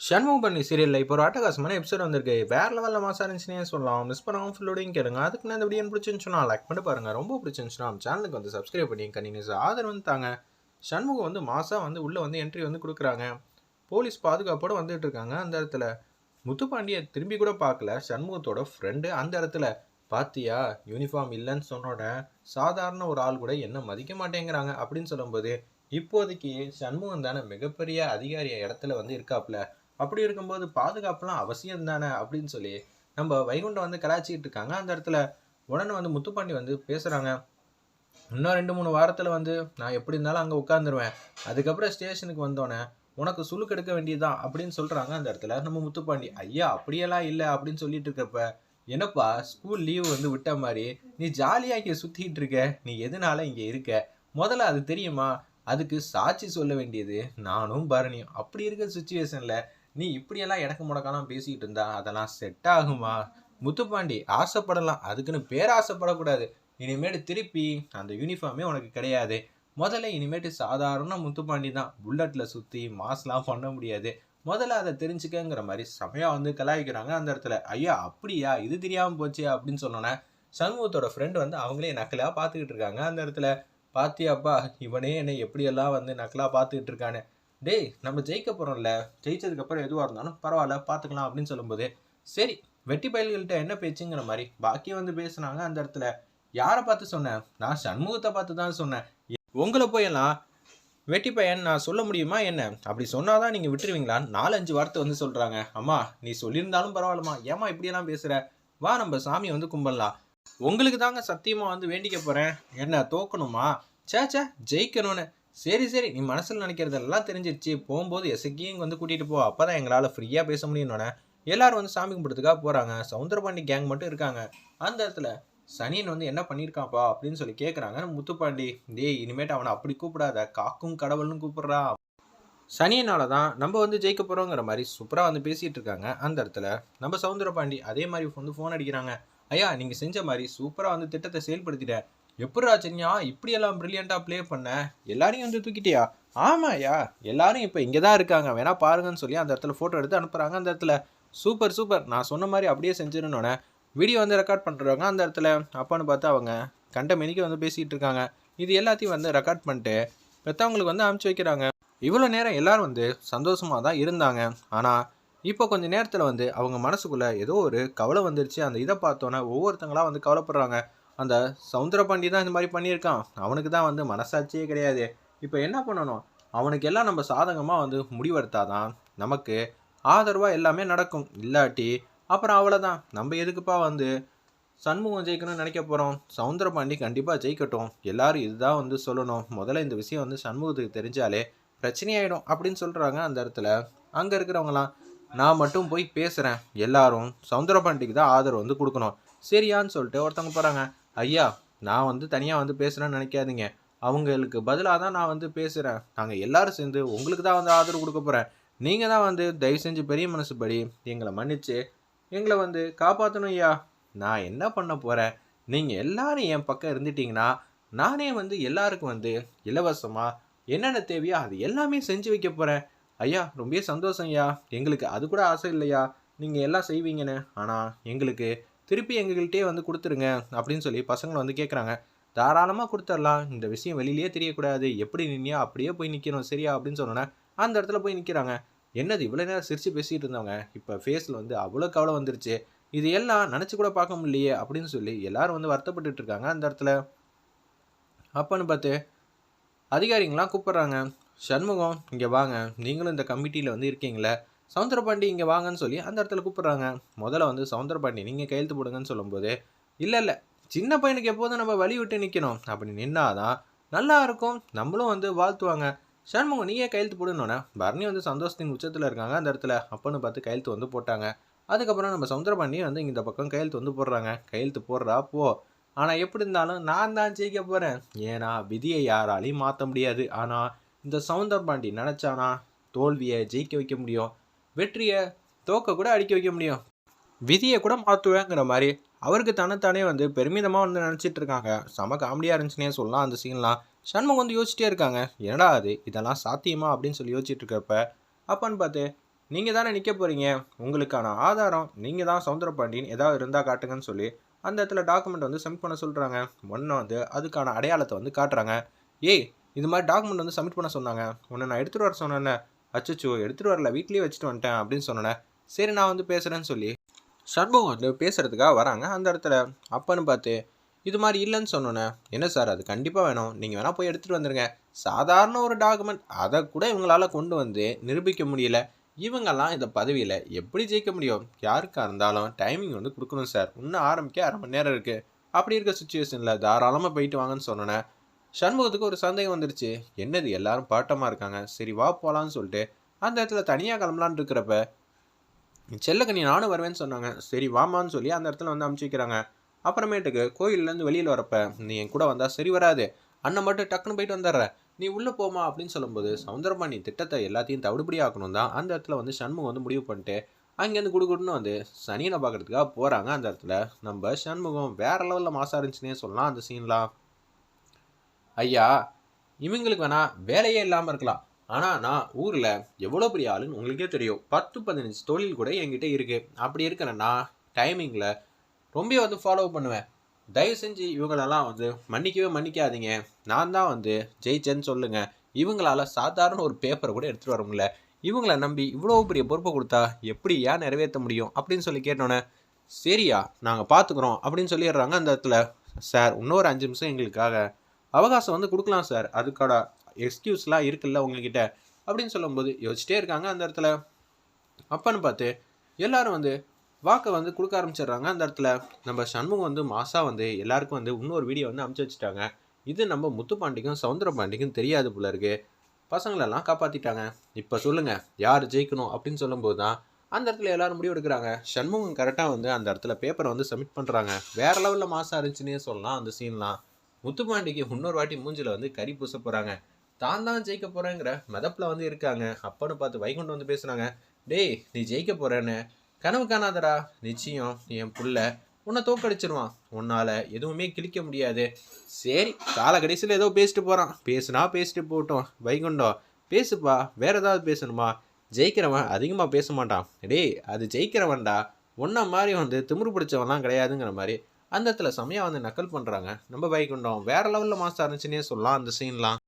ஷண்முகம் பண்ணி சீரியலில் இப்போ ஒரு அட்டகாசமான எபிசோட் வந்திருக்கு. வேற லெவலில் மாசா இருந்துச்சுன்னே சொல்லலாம். மிஸ் பண்ணாமல் ஃபுல்லோடையும் கேளுங்க. அதுக்கு நான் இந்த வீடியோ பிடிச்சிருந்துச்சுன்னா லைக் பண்ணி பாருங்கள் ரொம்ப பிடிச்சிருந்துச்சுன்னா நம்ம சேனலுக்கு வந்து சப்ஸ்கிரைப் பண்ணி கண்டினியூஸ் ஆதரவு வந்து தாங்க. சண்முகம் வந்து மாசா வந்து உள்ளே வந்து என்ட்ரி வந்து கொடுக்குறாங்க. போலீஸ் பாதுகாப்போட வந்துட்டு இருக்காங்க அந்த இடத்துல. முத்துப்பாண்டியை திரும்பி கூட பார்க்கல. சண்முகத்தோட ஃப்ரெண்டு அந்த இடத்துல. பாத்தியா? யூனிஃபார்ம் இல்லைன்னு சொன்னோட சாதாரண ஒரு ஆள் கூட என்ன மதிக்க மாட்டேங்கிறாங்க அப்படின்னு சொல்லும்போது இப்போதைக்கு சண்முகம் தானே மிகப்பெரிய அதிகாரிய இடத்துல வந்து இருக்காப்ல அப்படி இருக்கும்போது பாதுகாப்புலாம் அவசியம் தானே அப்படின்னு சொல்லி நம்ம வைகுண்டம் வந்து கலாச்சிக்கிட்டு இருக்காங்க. அந்த இடத்துல உடனே வந்து முத்துப்பாண்டி வந்து பேசுகிறாங்க இன்னும் ரெண்டு மூணு வாரத்தில் வந்து நான் எப்படி இருந்தாலும் அங்கே உட்காந்துருவேன் அதுக்கப்புறம் ஸ்டேஷனுக்கு வந்தோடனே உனக்கு சுழுக்கு எடுக்க வேண்டியதுதான் அப்படின்னு சொல்கிறாங்க அந்த இடத்துல நம்ம முத்துப்பாண்டி. ஐயா அப்படியெல்லாம் இல்லை அப்படின்னு சொல்லிட்டு இருக்கப்ப என்னப்பா ஸ்கூல் லீவ் வந்து விட்ட மாதிரி நீ ஜாலியாக இங்கே சுற்றிக்கிட்டு இருக்க. நீ எதனால இங்கே இருக்க? முதல்ல அது தெரியுமா? அதுக்கு சாட்சி சொல்ல வேண்டியது நானும் பரணியும். அப்படி இருக்க சுச்சுவேஷனில் நீ இப்படியெல்லாம் இடக்கு முடக்கெல்லாம் பேசிக்கிட்டு இருந்தா அதெல்லாம் செட் ஆகுமா? முத்துப்பாண்டி ஆசைப்படலாம். அதுக்குன்னு பேர் ஆசைப்படக்கூடாது. இனிமேட்டு திருப்பி அந்த யூனிஃபார்மே உனக்கு கிடையாது. முதல்ல இனிமேட்டு சாதாரண முத்துப்பாண்டி தான். புல்லட்டில் சுற்றி மாஸ்லாம் பண்ண முடியாது. முதல்ல அதை தெரிஞ்சுக்கங்கிற மாதிரி செமையாக வந்து கலாய்க்கிறாங்க அந்த இடத்துல. ஐயா அப்படியா? இது தெரியாமல் போச்சு அப்படின்னு சொன்னோன்னே சண்முகத்தோட ஃப்ரெண்டு வந்து அவங்களே நக்கலாக பார்த்துக்கிட்டு இருக்காங்க அந்த இடத்துல. பாத்தியாப்பா இவனே என்னை எப்படியெல்லாம் வந்து நக்கலாக பார்த்துக்கிட்டு இருக்கானே டேய் நம்ம ஜெயிக்க போகிறோம்ல ஜெயிச்சதுக்கப்புறம் எதுவாக இருந்தாலும் பரவாயில்ல பார்த்துக்கலாம் அப்படின்னு சொல்லும்போது சரி வெட்டி பயல்கள்கிட்ட என்ன பேச்சுங்கிற மாதிரி பாக்கி வந்து பேசுனாங்க அந்த இடத்துல. யாரை பார்த்து சொன்னேன்? நான் சண்முகத்தை பார்த்து தான் சொன்னேன். உங்களை போயெல்லாம் வெட்டி பையன் நான் சொல்ல முடியுமா என்ன? அப்படி சொன்னாதான் நீங்கள் விட்டுருவீங்களா? நாலஞ்சு வார்த்தை வந்து சொல்கிறாங்க அம்மா நீ சொல்லியிருந்தாலும் பரவாயில்லம்மா. ஏம்மா இப்படியெல்லாம் பேசுகிற வா நம்ம சாமியை வந்து கும்பிடலாம். உங்களுக்கு தாங்க சத்தியமாக வந்து வேண்டிக்க போகிறேன் என்ன தோக்கணுமா? சே சே ஜெயிக்கணும்னு. சரி சரி. நீ மனசில் நினைக்கிறதெல்லாம் தெரிஞ்சிருச்சு. போகும்போது எசக்கியும் வந்து கூட்டிகிட்டு போ. அப்போ தான் எங்களால் ஃப்ரீயாக பேச முடியும்னோடனே எல்லாரும் வந்து சாமி கும்பிட்றதுக்காக போகிறாங்க சவுந்தரபாண்டி கேங் மட்டும் இருக்காங்க. அந்த இடத்துல சனியன் வந்து என்ன பண்ணியிருக்காப்பா அப்படின்னு சொல்லி கேட்குறாங்க முத்துப்பாண்டி டேய் இனிமேட்டு அவனை அப்படி கூப்பிடாத. காக்கும் கடவுள்னு கூப்பிட்றா. சனியனால தான் நம்ம வந்து ஜெயிக்க போகிறோங்கிற மாதிரி சூப்பராக வந்து பேசிகிட்டு இருக்காங்க. அந்த இடத்துல நம்ம சவுந்தரபாண்டி அதே மாதிரி வந்து ஃபோன் அடிக்கிறாங்க. ஐயா நீங்கள் செஞ்ச மாதிரி சூப்பராக வந்து திட்டத்தை செயல்படுத்திட்டேன் எப்படிடா செஞ்சா இப்படியெல்லாம் ப்ரில்லியண்ட்டாக ப்ளே பண்ண? எல்லாரையும் வந்து தூக்கிட்டியா? ஆமாய்யா. எல்லாரும் இப்போ இங்கே தான் இருக்காங்க. வேணா பாருங்கன்னு சொல்லி அந்த இடத்துல ஃபோட்டோ எடுத்து அனுப்புகிறாங்க அந்த இடத்துல. சூப்பர் சூப்பர் நான் சொன்ன மாதிரி அப்படியே செஞ்சிருந்தோன்னே வீடியோ வந்து ரெக்கார்ட் பண்ணுறவங்க அந்த இடத்துல அப்பான்னு பார்த்து அவங்க கண்ட மெனிக்கு வந்து பேசிகிட்டு இருக்காங்க. இது எல்லாத்தையும் வந்து ரெக்கார்ட் பண்ணிட்டு பெற்றவங்களுக்கு வந்து அனுப்பிச்சி வைக்கிறாங்க. இவ்வளோ நேரம் எல்லோரும் வந்து சந்தோஷமாக தான் இருந்தாங்க. ஆனால் இப்போ கொஞ்சம் நேரத்தில் வந்து அவங்க மனசுக்குள்ளே ஏதோ ஒரு கவலை வந்துருச்சு. அந்த இதை பார்த்தோன்னே ஒவ்வொருத்தங்களா வந்து கவலைப்படுறாங்க. அந்த சவுந்தரபாண்டி தான் இந்த மாதிரி பண்ணியிருக்கான். அவனுக்கு தான் வந்து மனசாட்சியே கிடையாது. இப்போ என்ன பண்ணணும்? அவனுக்கு எல்லாம் நம்ம சாதகமாக வந்து முடிவெடுத்தாதான் நமக்கு ஆதரவாக எல்லாமே நடக்கும். இல்லாட்டி அப்புறம் அவ்வளோதான் நம்ம எதுக்குப்பா வந்து சண்முகம் ஜெயிக்கணும்னு நினைக்க போகிறோம் சவுந்தரபாண்டி கண்டிப்பாக ஜெயிக்கட்டும். எல்லாரும் இதுதான் வந்து சொல்லணும். முதல்ல இந்த விஷயம் வந்து சண்முகத்துக்கு தெரிஞ்சாலே பிரச்சனையாயிடும் அப்படின்னு சொல்கிறாங்க அந்த இடத்துல. அங்கே இருக்கிறவங்களாம் நான் மட்டும் போய் பேசுகிறேன் எல்லாரும் சவுந்தரபாண்டிக்கு தான் ஆதரவு வந்து கொடுக்கணும். சரியான்னு சொல்லிட்டு ஒருத்தவங்க போகிறாங்க ஐயா நான் வந்து தனியாக வந்து பேசுகிறேன்னு நினைக்காதீங்க. அவங்களுக்கு பதிலாக தான் நான் வந்து பேசுகிறேன் நாங்கள் எல்லாரும் சேர்ந்து உங்களுக்கு தான் வந்து ஆதரவு கொடுக்க போகிறேன் நீங்கள் தான் வந்து தயவு செஞ்சு பெரிய மனசுபடி எங்களை மன்னிச்சு எங்களை வந்து காப்பாற்றணும் ஐயா. நான் என்ன பண்ண போகிறேன் நீங்கள் எல்லாரும் என் பக்கம் இருந்துட்டீங்கன்னா நானே வந்து எல்லாருக்கும் வந்து இலவசமாக என்னென்ன தேவையோ அது எல்லாமே செஞ்சு வைக்க போகிறேன் ஐயா ரொம்ப சந்தோஷம் ஐயா. எங்களுக்கு அது கூட ஆசை இல்லையா? நீங்கள் எல்லாம் செய்வீங்கன்னு. ஆனால் எங்களுக்கு திருப்பி எங்கள்கிட்டயே வந்து கொடுத்துருங்க அப்படின்னு சொல்லி பசங்களை வந்து கேட்குறாங்க தாராளமாக கொடுத்துடலாம் இந்த விஷயம் வெளியிலேயே தெரியக்கூடாது. எப்படி நின்னியா? அப்படியே போய் நிற்கணும் சரியா? அப்படின்னு சொன்னோன்னே அந்த இடத்துல போய் நிற்கிறாங்க என்னது இவ்வளோ நேரம் சிரித்து பேசிகிட்டு இருந்தவங்க? இப்போ ஃபேஸில் வந்து அவ்வளோ கவலை வந்துருச்சு. இது எல்லாம் நினச்சி கூட பார்க்க முடியலையே அப்படின்னு சொல்லி எல்லாரும் வந்து வருத்தப்பட்டுட்டு இருக்காங்க அந்த இடத்துல. அப்பன்னு பார்த்து அதிகாரிங்களாம் கூப்பிட்றாங்க. சண்முகம் இங்கே வாங்க. நீங்களும் இந்த கமிட்டியில் வந்து இருக்கீங்களே சவுந்தரபாண்டி இங்கே வாங்கன்னு சொல்லி அந்த இடத்துல கூப்பிட்றாங்க. முதல்ல வந்து சவுந்தரபாண்டி நீங்கள் கையெழுத்து போடுங்கன்னு சொல்லும்போது இல்லை இல்லை சின்ன பையனுக்கு எப்போதும் நம்ம வழி விட்டு நிற்கணும் அப்படி நின்னாதான் நல்லா இருக்கும். நம்மளும் வந்து வாழ்த்துவாங்க. சண்முகம் நீயே கையெழுத்து போடணுன்னே பரணி வந்து சந்தோஷத்தின் உச்சத்தில் இருக்காங்க அந்த இடத்துல. அப்பன்னு பார்த்து கையெழுத்து வந்து போட்டாங்க. அதுக்கப்புறம் நம்ம சமுத்திரபாண்டி வந்து இந்த பக்கம் கையெழுத்து வந்து போடுறாங்க. கையெழுத்து போடுறா போ. ஆனால் எப்படி இருந்தாலும் நான் தான் ஜெயிக்க போகிறேன் ஏன்னா விதியை யாராலையும் மாற்ற முடியாது. ஆனால் இந்த சவுந்தரபாண்டி நினச்சானா தோல்வியை ஜெயிக்க வைக்க முடியும். வெற்றியை தோக்க கூட அடிக்க வைக்க முடியும். விதியை கூட மாற்றுவேங்கிற மாதிரி அவருக்கு தன்னைத்தானே வந்து பெருமிதமாக வந்து நினச்சிட்டு இருக்காங்க. செம காமெடியாக இருந்துச்சுன்னே சொல்லலாம் அந்த சீன்லாம் சண்முகம் வந்து யோசிச்சிட்டே இருக்காங்க. என்னடா அது? இதெல்லாம் சாத்தியமா? அப்படின்னு சொல்லி யோசிச்சுட்டு இருக்கப்ப அப்பான்னு பார்த்து நீங்கள் தானே நிற்க போகிறீங்க உங்களுக்கான ஆதாரம் நீங்கள் தான் சவுந்தர பாண்டியன் ஏதாவது இருந்தால் காட்டுங்கன்னு சொல்லி அந்த இடத்துல டாக்குமெண்ட் வந்து சப்மிட் பண்ண சொல்கிறாங்க ஒன்று வந்து அதுக்கான அடையாளத்தை வந்து காட்டுறாங்க. ஏய் இது மாதிரி டாக்குமெண்ட் வந்து சப்மிட் பண்ண சொன்னாங்க. உன்னை நான் எடுத்துகிட்டு வர சொன்னேன்ல அச்சச்சோ எடுத்துகிட்டு வரல வீட்லேயே வச்சுட்டு வந்துட்டேன் அப்படின்னு சொன்னேன் சரி நான் வந்து பேசுகிறேன்னு சொல்லி சண்முகம் வந்து பேசுகிறதுக்காக வராங்க. அந்த இடத்துல அப்பன்னு பார்த்து இது மாதிரி இல்லைன்னு சொன்னோன்னே என்ன சார் அது கண்டிப்பாக வேணும். நீங்கள் வேணால் போய் எடுத்துகிட்டு வந்துடுங்க சாதாரண ஒரு டாக்குமெண்ட் அதை கூட இவங்களால கொண்டு வந்து நிரூபிக்க முடியல. இவங்கெல்லாம் இந்த பதவியில் எப்படி ஜெயிக்க முடியும்? யாருக்காக இருந்தாலும் டைமிங் வந்து கொடுக்கணும் சார். இன்னும் ஆரம்பிக்க அரை மணி நேரம் இருக்குது அப்படி இருக்க சுச்சுவேஷனில் தாராளமாக போயிட்டு வாங்கன்னு சொன்னோன்னே சண்முகத்துக்கு ஒரு சந்தேகம் வந்துருச்சு. என்னது எல்லாரும் பாட்டமாக இருக்காங்க. சரி வா போகலான்னு சொல்லிட்டு அந்த இடத்துல தனியாக கிளம்பலான்னு இருக்கிறப்ப செல்லக்கண்ணி நானும் வருவேன்னு சொன்னாங்க. சரி வாமான்னு சொல்லி அந்த இடத்துல வந்து அமுச்சு வைக்கிறாங்க. அப்புறமேட்டுக்கு கோயில்லேருந்து வெளியில் வரப்ப நீ என் கூட வந்தால் சரி வராது. அண்ணன் மட்டும் டக்குன்னு போயிட்டு வந்துடுற. நீ உள்ளே போமா அப்படின்னு சொல்லும்போது சவுந்தரபாணி திட்டத்தை எல்லாத்தையும் தவிடுபடி ஆக்கணும் தான். அந்த இடத்துல வந்து சண்முகம் வந்து முடிவு பண்ணிட்டு அங்கேருந்து குடுகுடுன்னு வந்து சனியனை பார்க்கறதுக்காக போகிறாங்க அந்த இடத்துல. நம்ம சண்முகம் வேற லெவலில் மாசாக இருந்துச்சுன்னே சொல்லலாம் அந்த சீன்லாம் ஐயா இவங்களுக்கு வேணால் வேலையே இல்லாமல் இருக்கலாம். ஆனால் நான் ஊரில் எவ்வளோ பெரிய ஆளுன்னு உங்களுக்கே தெரியும். பத்து பதினஞ்சு தொழில் கூட என்கிட்ட இருக்குது அப்படி இருக்கிற நான் டைமிங்கில் ரொம்ப வந்து ஃபாலோ பண்ணுவேன். தயவு செஞ்சு இவங்களெல்லாம் வந்து மன்னிக்கவே மன்னிக்காதீங்க. நான் தான் வந்து ஜெயிச்சேன்னு சொல்லுங்கள் இவங்களால சாதாரண ஒரு பேப்பரை கூட எடுத்துகிட்டு வர முடியல. இவங்கள நம்பி இவ்வளோ பெரிய பொறுப்பை கொடுத்தா எப்படி ஏன் நிறைவேற்ற முடியும் அப்படின்னு சொல்லி கேட்டோன்னே சரியா நாங்கள் பார்த்துக்குறோம் அப்படின்னு சொல்லிடுறாங்க அந்த இடத்துல. சார் இன்னொரு அஞ்சு நிமிஷம் எங்களுக்காக அவகாசம் வந்து கொடுக்கலாம் சார் அதுக்கான எக்ஸ்கியூஸ்லாம் இருக்குல்ல உங்ககிட்ட? அப்படின்னு சொல்லும்போது யோசிச்சிட்டே இருக்காங்க அந்த இடத்துல. அப்பன்னு பார்த்து எல்லாரும் வந்து வாக்கை வந்து கொடுக்க ஆரம்பிச்சிடுறாங்க அந்த இடத்துல. நம்ம சண்முகம் வந்து மாசா வந்து எல்லாருக்கும் வந்து இன்னொரு வீடியோ வந்து அமுச்சு வச்சுட்டாங்க. இது நம்ம முத்துப்பாண்டிக்கும் சவுந்தரபாண்டிக்கும் தெரியாது போல இருக்கு. பசங்களெல்லாம் காப்பாற்றிட்டாங்க இப்போ சொல்லுங்கள் யார் ஜெயிக்கணும் அப்படின்னு சொல்லும்போது தான் அந்த இடத்துல எல்லாரும் முடிவு எடுக்கிறாங்க. சண்முகம் கரெக்டாக வந்து அந்த இடத்துல பேப்பரை வந்து சப்மிட் பண்ணுறாங்க வேறு லெவலில் மாசாக இருந்துச்சுன்னே சொல்லலாம் அந்த சீன்லாம் முத்துப்பாண்டிக்கு இன்னொரு வாட்டி மூஞ்சில் வந்து கறி பூச போகிறாங்க தான் தான் ஜெயிக்க போகிறேங்கிற மதப்பில் வந்து இருக்காங்க. அப்பன்னு பார்த்து வைகுண்டம் வந்து பேசுனாங்க டேய் நீ ஜெயிக்க போகிறேன்னு கனவு காணாதடா. நிச்சயம் என் புள்ள. உன்னை தோக்கடிச்சிருவான். உன்னால் எதுவுமே கிழிக்க முடியாது. சரி கால கடைசியில் ஏதோ பேசிட்டு போகிறான் பேசுனா பேசிட்டு போட்டோம் வைகுண்டம் பேசுப்பா. வேற ஏதாவது பேசணுமா? ஜெயிக்கிறவன் அதிகமாக பேச மாட்டான். டேய் அது ஜெயிக்கிறவன்டா. உன்ன மாதிரி வந்து திமிரு பிடிச்சவன்லாம் கிடையாதுங்கிற மாதிரி அந்த இடத்துல செம்மையாக வந்து நக்கல் பண்ணுறாங்க நம்ம வைகுண்டம் வேறு லெவலில் மாஸ்டர் இருந்துச்சுன்னே சொல்லலாம். அந்த சீன்லாம்